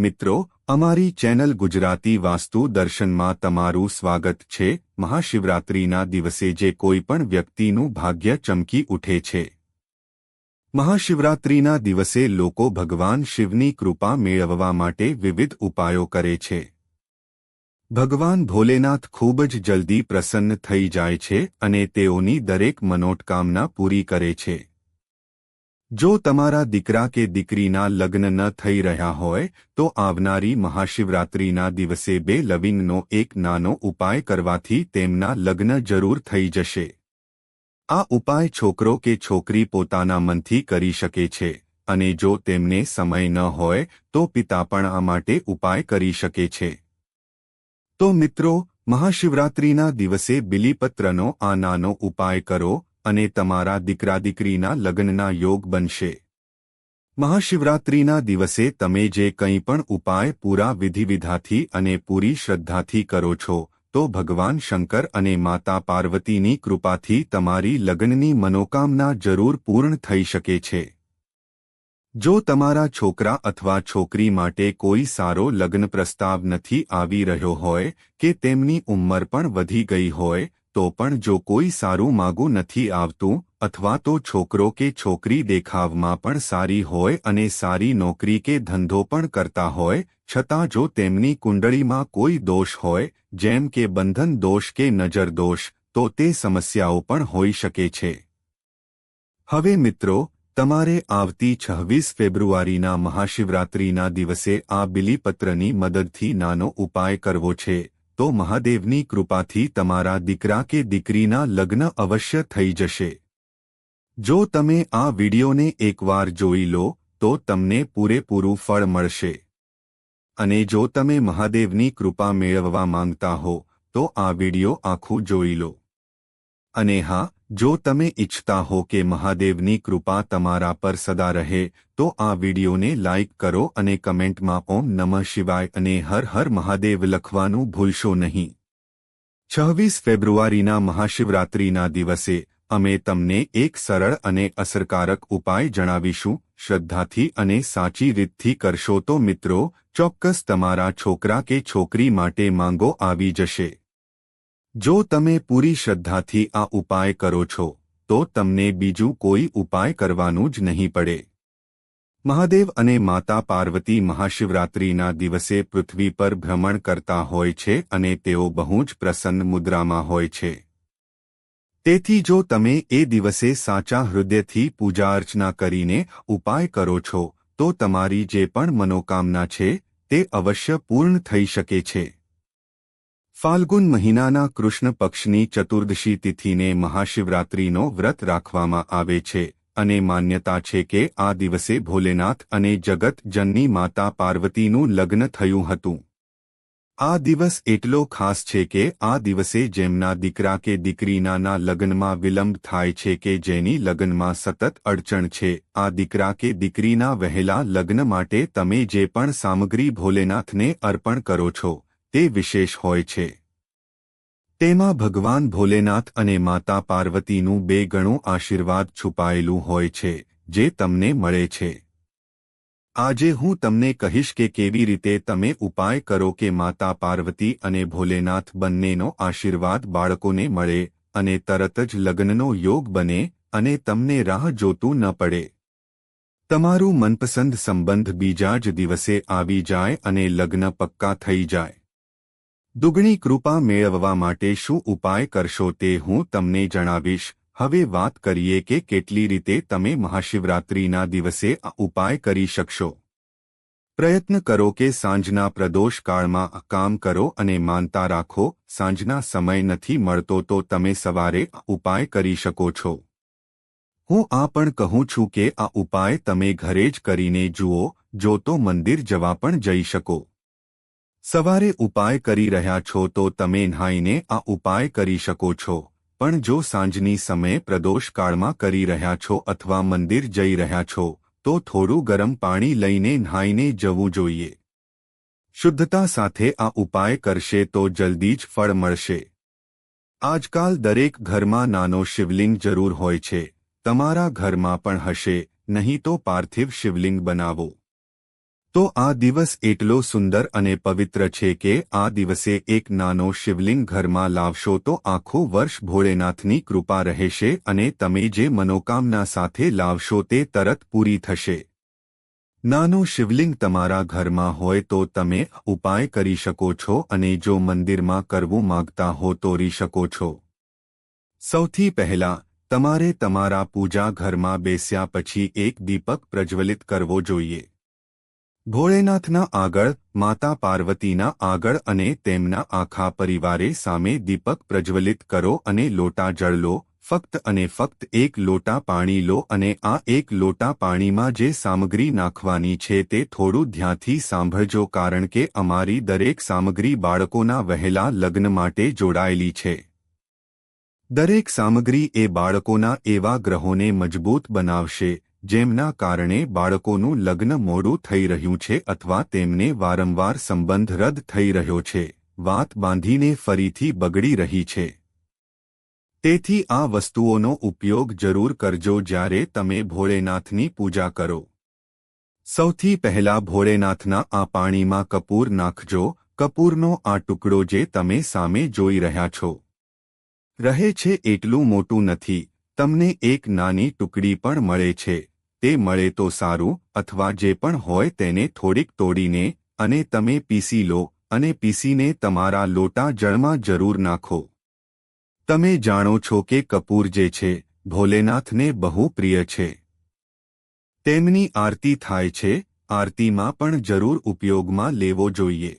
મિત્રો, અમારી ચેનલ ગુજરાતી વાસ્તુ દર્શનમાં તમારું સ્વાગત છે. મહાશિવરાત્રિના દિવસે જે કોઈ પણ વ્યક્તિનું ભાગ્ય ચમકી ઉઠે છે. મહાશિવરાત્રિના દિવસે લોકો ભગવાન શિવની કૃપા મેળવવા માટે વિવિધ ઉપાયો કરે છે. ભગવાન ભોલેનાથ ખૂબ જ જલ્દી પ્રસન્ન થઈ જાય છે અને તેઓની દરેક મનોટકામના પૂરી કરે છે. જો તમારા દીકરા કે દીકરીના લગ્ન ન થઈ રહ્યા હોય, તો આવનારી મહાશિવરાત્રિના દિવસે બે લવિંગનો એક નાનો ઉપાય કરવાથી તેમના લગ્ન જરૂર થઈ જશે. આ ઉપાય છોકરો કે છોકરી પોતાના મનથી કરી શકે છે, અને જો તેમને સમય ન હોય, તો પિતા પણ આ માટે ઉપાય કરી શકે છે. તો મિત્રો, મહાશિવરાત્રિના દિવસે બિલીપત્રનો આ નાનો ઉપાય કરો અને તમારા દીકરા દીકરીના લગ્નના યોગ બનશે. મહાશિવરાત્રિના દિવસે તમે જે કંઈ પણ ઉપાય પૂરા વિધિવિધાથી અને પૂરી શ્રદ્ધાથી કરો છો, તો ભગવાન શંકર અને માતા પાર્વતીની કૃપાથી તમારી લગ્નની મનોકામના જરૂર પૂર્ણ થઈ શકે છે. જો તમારા છોકરા અથવા છોકરી માટે કોઈ સારો લગ્ન પ્રસ્તાવ નથી આવી રહ્યો હોય કે તેમની ઉંમર પણ વધી ગઈ હોય તો પણ જો કોઈ સારું માગું નથી આવતું, અથવા તો છોકરો કે છોકરી દેખાવમાં પણ સારી હોય અને સારી નોકરી કે ધંધો પણ કરતા હોય, છતાં જો તેમની કુંડળીમાં કોઈ દોષ હોય, જેમ કે બંધન દોષ કે નજર દોષ, તો તે સમસ્યાઓ પણ હોઈ શકે છે. હવે મિત્રો, તમારે આવતી છવ્વીસ ફેબ્રુઆરીના મહાશિવરાત્રિના દિવસે આ બિલીપત્રની મદદથી નાનો ઉપાય કરવો છે. તો મહાદેવની કૃપાથી તમારા દીકરા કે દીકરીના લગ્ન અવશ્ય થઈ જશે. જો તમે આ વિડિયોને એકવાર જોઈ લો, તો તમને પૂરેપૂરું ફળ મળશે. અને જો તમે મહાદેવની કૃપા મેળવવા માંગતા હો, તો આ વીડિયો આખું જોઈ લો. અને હા જો તમે ઇચ્છતા હો કે મહાદેવની કૃપા તમારા પર સદા રહે, તો આ વિડીયોને લાઇક કરો અને કમેન્ટમાં ઓમ નમઃ શિવાય અને હર હર મહાદેવ લખવાનું ભૂલશો નહીં. છવ્વીસ ફેબ્રુઆરીના મહાશિવરાત્રિના દિવસે, અમે તમને એક સરળ અને અસરકારક ઉપાય જણાવીશું, શ્રદ્ધાથી અને સાચી રીતથી કરશો તો મિત્રો, ચોક્કસ તમારા છોકરા કે છોકરી માટે માંગો આવી જશે. જો તમે પૂરી શ્રદ્ધાથી આ ઉપાય કરો છો, તો તમને બીજું કોઈ ઉપાય કરવાનું જ નહીં પડે. મહાદેવ અને માતા પાર્વતી મહાશિવરાત્રિના દિવસે પૃથ્વી પર ભ્રમણ કરતા હોય છે અને તેઓ બહુ જ પ્રસન્ન મુદ્રામાં હોય છે. તેથી જો તમે એ દિવસે સાચા હૃદયથી પૂજા અર્ચના કરીને ઉપાય કરો છો, તો તમારી જે પણ મનોકામના છે, તે અવશ્ય પૂર્ણ થઈ શકે છે. ફાલ્ગુન મહિનાના કૃષ્ણ પક્ષની ચતુર્દશી તિથિને મહાશિવરાત્રિનો વ્રત રાખવામાં આવે છે અને માન્યતા છે કે આ દિવસે ભોલેનાથ અને જગત જનની માતા પાર્વતીનું લગ્ન થયું હતું. આ દિવસ એટલો ખાસ છે કે આ દિવસે જેમના દીકરા કે દીકરીનાના લગ્નમાં વિલંબ થાય છે કે જેની લગ્નમાં સતત અડચણ છે, આ દીકરા કે દીકરીના વહેલા લગ્ન માટે તમે જે પણ સામગ્રી ભોલેનાથને અર્પણ કરો છો તે વિશેષ હોય છે. તેમાં ભગવાન ભોલેનાથ અને માતા પાર્વતીનું બે ગણું આશીર્વાદ છુપાયેલું હોય છે, જે તમને મળે છે. આજે હું તમને કહીશ કે કેવી રીતે તમે ઉપાય કરો કે માતા પાર્વતી અને ભોલેનાથ બંનેનો આશીર્વાદ બાળકોને મળે અને તરત જ લગ્નનો યોગ બને અને તમને રાહ જોતું ન પડે. તમારું મનપસંદ સંબંધ બીજા જ દિવસે આવી જાય અને લગ્ન પક્કા થઈ જાય. દુગણી કૃપા મેળવવા માટે શું ઉપાય કરશો તે હું તમને જણાવીશ. હવે વાત કરીએ કે કેટલી રીતે તમે મહાશિવરાત્રિના દિવસે આ ઉપાય કરી શકશો. પ્રયત્ન કરો કે સાંજના પ્રદોષકાળમાં કામ કરો અને માનતા રાખો, સાંજના સમય નથી મળતો તો તમે સવારે ઉપાય કરી શકો છો. હું આ પણ કહું છું કે આ ઉપાય તમે ઘરે જ કરીને જુઓ, જો તો મંદિર જવા પણ જઈ શકો. સવારે ઉપાય કરી રહ્યા છો તો તમે નહાઈને આ ઉપાય કરી શકો છો. પણ જો સાંજની સમયે પ્રદોષકાળમાં કરી રહ્યા છો અથવા મંદિર જઈ રહ્યા છો, તો થોડું ગરમ પાણી લઈને નહાઈને જવું જોઈએ. શુદ્ધતા સાથે આ ઉપાય કરશે તો જલ્દી જ ફળ મળશે. આજકાલ દરેક ઘરમાં નાનો શિવલિંગ જરૂર હોય છે. તમારા ઘરમાં પણ હશે, નહીં તો પાર્થિવ શિવલિંગ બનાવો. તો આ દિવસ એટલો સુંદર અને પવિત્ર છે કે આ દિવસે એક નાનો શિવલિંગ ઘરમાં લાવશો તો આખો વર્ષ ભોળેનાથની કૃપા રહેશે અને તમે જે મનોકામના સાથે લાવશો તે તરત પૂરી થશે. નાનું શિવલિંગ તમારા ઘરમાં હોય તો તમે ઉપાય કરી શકો છો અને જો મંદિરમાં કરવું માંગતા હો તો રી શકો છો. સૌથી પહેલા, તમારે તમારા પૂજા ઘરમાં બેસ્યા પછી એક દીપક પ્રજ્વલિત કરવો જોઈએ. ભોળેનાથના આગળ, માતા પાર્વતીના આગળ અને તેમના આખા પરિવારે સામે દીપક પ્રજ્વલિત કરો અને લોટા જળ લો, ફક્ત અને ફક્ત એક લોટા પાણી લો અને આ એક લોટા પાણીમાં જે સામગ્રી નાખવાની છે તે થોડું ધ્યાનથી સાંભળજો કારણ કે અમારી દરેક સામગ્રી બાળકોના વહેલા લગ્ન માટે જોડાયેલી છે. દરેક સામગ્રી એ બાળકોના એવા ગ્રહોને મજબૂત બનાવશે. જેમના કારણે બાળકોનું લગ્ન મોડું થઈ રહ્યું છે અથવા તેમને વારંવાર સંબંધ રદ થઈ રહ્યો છે. વાત બાંધીને ફરીથી બગડી રહી છે. તેથી આ વસ્તુઓનો ઉપયોગ જરૂર કરજો જ્યારે તમે ભોળેનાથની પૂજા કરો. સૌથી પહેલા ભોળેનાથના આ પાણીમાં કપૂર નાખજો. કપૂરનો આ ટુકડો જે તમે સામે જોઈ રહ્યા છો. રહે છે એટલું મોટું નથી. તમને એક નાની ટુકડી પણ મળે છે. તે મળે તો સારું, અથવા જે પણ હોય તેને થોડીક તોડીને અને તમે પીસી લો અને પીસીને તમારા લોટા જળમાં જરૂર નાખો. તમે જાણો છો કે કપૂર જે છે, ભોલેનાથને બહુ પ્રિય છે. તેમની આરતી થાય છે, આરતીમાં પણ જરૂર ઉપયોગમાં લેવો જોઈએ.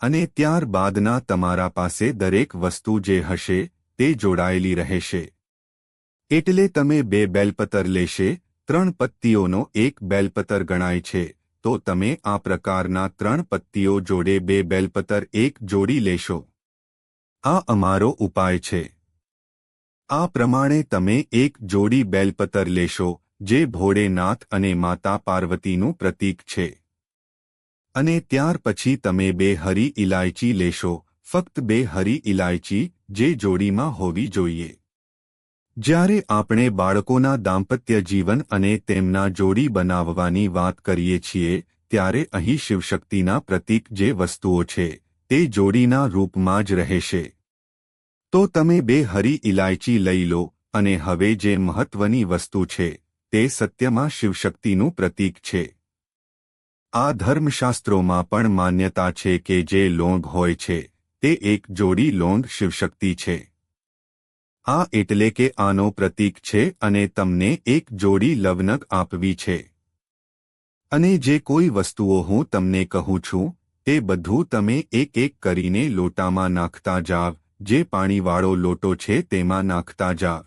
અને ત્યારબાદના તમારા પાસે દરેક વસ્તુ જે હશે, તે જોડાયેલી રહેશે. એટલે તમે બે બેલપતર લેશે ત્રણ પત્તીઓનો એક બેલપતર ગણાય છે, તો તમે આ પ્રકારના ત્રણ પત્તીઓ જોડે બે બેલપતર એક જોડી લેશો. આ અમારો ઉપાય છે. આ પ્રમાણે તમે એક જોડી બેલપતર લેશો, જે ભોળેનાથ અને માતા પાર્વતીનું પ્રતીક છે. અને ત્યાર પછી તમે બે હરી ઇલાયચી લેશો, ફક્ત બે હરી ઇલાયચી જે જોડીમાં હોવી જોઈએ. જ્યારે આપણે બાળકોના દાંપત્ય જીવન અને તેમના જોડી બનાવવાની વાત કરીએ છીએ, ત્યારે અહીં શિવશક્તિના પ્રતીક જે વસ્તુઓ છે, તે જોડીના રૂપમાં જ રહેશે. તો તમે બે હરી ઇલાયચી લઈ લો, અને હવે જે મહત્વની વસ્તુ છે, તે સત્યમાં શિવશક્તિનું પ્રતીક છે. આ ધર્મશાસ્ત્રોમાં પણ માન્યતા છે કે જે લોંગ હોય છે, તે એક જોડી લોંગ શિવશક્તિ છે. આ એટલે કે આનો પ્રતીક છે અને તમને એક જોડી લવનક આપવી છે. અને જે કોઈ વસ્તુઓ હું તમને કહું છું, તે બધું તમે એક એક કરીને લોટામાં નાખતા જાવ, જે પાણીવાળો લોટો છે તેમાં નાખતા જાવ.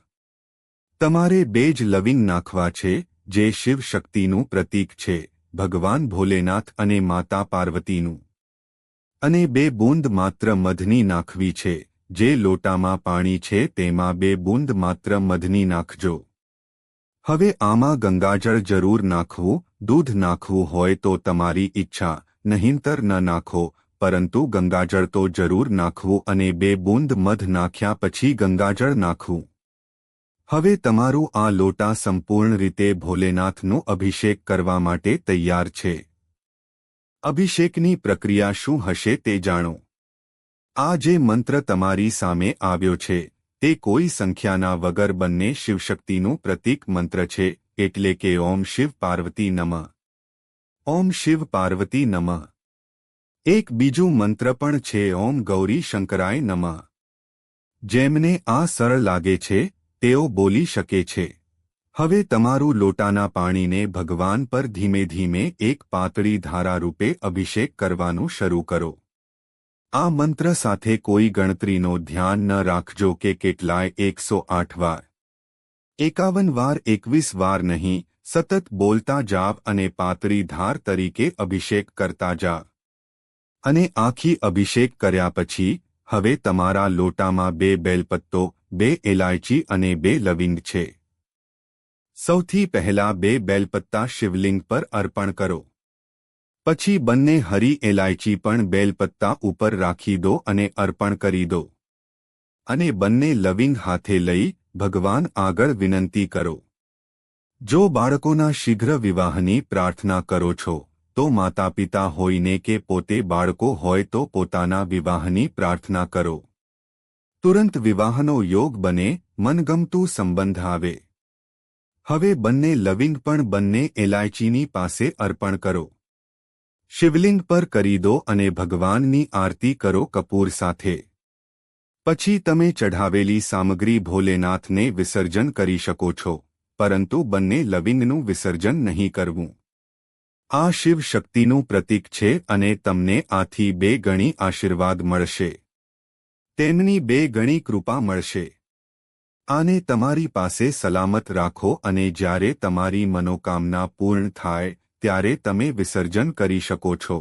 તમારે બે જ લવિંગ નાખવા છે, જે શિવ શક્તિનું પ્રતીક છે, ભગવાન ભોલેનાથ અને માતા પાર્વતીનું. અને બે બૂંદ માત્ર મધની નાખવી છે જે લોટામાં પાણી છે તેમાં બે બૂંદ માત્ર મધની નાખજો. હવે આમાં ગંગાજળ જરૂર નાખવું, દૂધ નાખવું હોય તો તમારી ઈચ્છા, નહીંતર ન નાખો, પરંતુ ગંગાજળ તો જરૂર નાખવું અને બે બૂંદ મધ નાખ્યા પછી ગંગાજળ નાખવું. હવે તમારું આ લોટા સંપૂર્ણ રીતે ભોલેનાથનો અભિષેક કરવા માટે તૈયાર છે. અભિષેકની પ્રક્રિયા શું હશે તે જાણો. આ જે મંત્ર તમારી સામે આવ્યો છે, તે કોઈ સંખ્યાના વગર બંને શિવશક્તિનું પ્રતીક મંત્ર છે, એટલે કે ઓમ શિવ પાર્વતી નમ. ઓમ શિવ પાર્વતી નમ. એક બીજું મંત્ર પણ છે, ઓમ ગૌરી શંકરાય નમ. જેમને આ સરળ લાગે છે, તેઓ બોલી શકે છે. હવે તમારું લોટાના પાણીને ભગવાન પર ધીમે ધીમે એક પાતળી ધારા રૂપે અભિષેક કરવાનું શરૂ કરો. આ મંત્ર સાથે કોઈ ગણતરીનો ધ્યાન ન રાખજો કે કેટલાય એકસો આઠ વાર. એકાવન વાર, એકવીસ વાર નહીં, સતત બોલતા જાવ અને પાતરી ધાર તરીકે અભિષેક કરતા જાવ. અને આખી અભિષેક કર્યા પછી, હવે તમારા લોટામાં બે બેલપત્તો, બે એલાયચી અને બે લવિંગ છે. સૌથી પહેલા બે બેલપત્તા શિવલિંગ પર અર્પણ કરો. પછી બંને હરી એલાયચી પણ બેલપત્તા ઉપર રાખી દો અને અર્પણ કરી દો. અને બંને લવિંગ હાથે લઈ ભગવાન આગળ વિનંતી કરો. જો બાળકોના શીઘ્ર વિવાહની પ્રાર્થના કરો છો, તો માતા પિતા હોઈને કે પોતે બાળકો હોય તો પોતાના વિવાહની પ્રાર્થના કરો. તુરંત વિવાહનો યોગ બને, મનગમતું સંબંધ આવે. હવે બંને લવિંગ પણ બંને એલાયચીની પાસે અર્પણ કરો. શિવલિંગ પર કરી દો અને ભગવાનની આરતી કરો કપૂર સાથે. પછી તમે ચઢાવેલી સામગ્રી ભોલેનાથને વિસર્જન કરી શકો છો, પરંતુ બંને લવિંગનું વિસર્જન નહીં કરવું. આ શિવ શક્તિનું પ્રતીક છે અને તમને આથી બે ગણી આશીર્વાદ મળશે. તેમની બે ગણી કૃપા મળશે. આને તમારી પાસે સલામત રાખો અને જ્યારે તમારી મનોકામના પૂર્ણ થાય ત્યારે તમે વિસર્જન કરી શકો છો.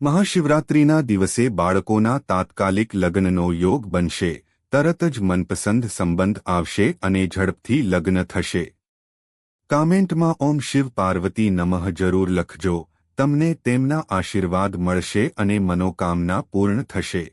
મહાશિવરાત્રિના દિવસે બાળકોના તાત્કાલિક લગ્નનો યોગ બનશે, તરત જ મનપસંદ સંબંધ આવશે અને ઝડપથી લગ્ન થશે. કામેન્ટમાં ઓમ શિવ પાર્વતી નમઃ જરૂર લખજો, તમને તેમના આશીર્વાદ મળશે અને મનોકામના પૂર્ણ થશે.